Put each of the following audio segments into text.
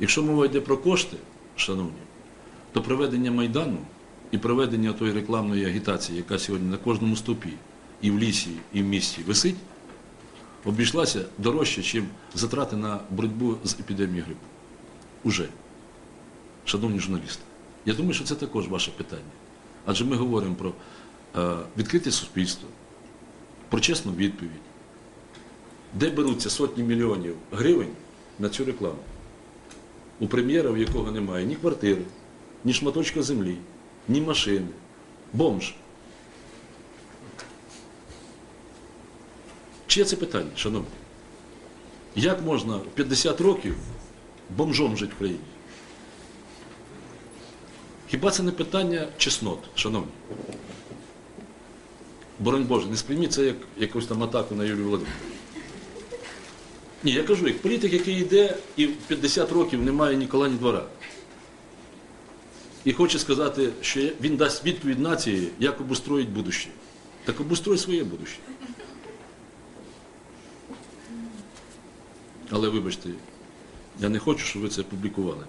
Якщо мова йде про кошти, шановні, то проведення Майдану і проведення тої рекламної агітації, яка сьогодні на кожному стовпі, і в лісі, і в місті висить, обійшлася дорожче, ніж затрати на боротьбу з епідемією грипу. Уже. Шановні журналісти, я думаю, що це також ваше питання. Адже ми говоримо про е, відкрите суспільство, про чесну відповідь, де беруться сотні мільйонів гривень на цю рекламу. У прем'єра, в якого немає ні квартири, ні шматочка землі, ні машини. Бомж. Чиє це питання, шановні? Як можна 50 років бомжом жити в країні? Хіба це не питання чеснот, шановні? Боронь Боже, не сприйміть це як якусь там атаку на Юлію Володимирівну. Ні, я кажу, як політик, який йде і в 50 років немає ні кола, ні двора. І хоче сказати, що він дасть відповідь нації, як обустроїть будуще. Так обустрой своє будуще. Але вибачте, я не хочу, щоб ви це публікували.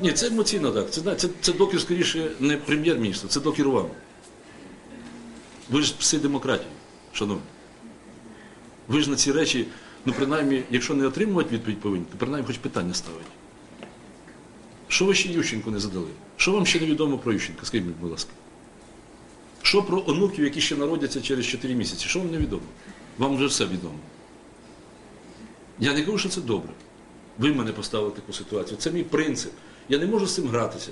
Ні, це емоційно так. Це, це, це докір скоріше не прем'єр-міністра, це докір вам. Ви ж пси демократії, шановні. Ви ж на ці речі, ну принаймні, якщо не отримувати відповідь повинні, то принаймні хоч питання ставити. Що ви ще Ющенку не задали? Що вам ще невідомо про Ющенка? Скажіть будь ласка. Що про онуків, які ще народяться через 4 місяці? Що вам невідомо? Вам вже все відомо. Я не кажу, що це добре. Ви мене поставили таку ситуацію. Це мій принцип. Я не можу з цим гратися.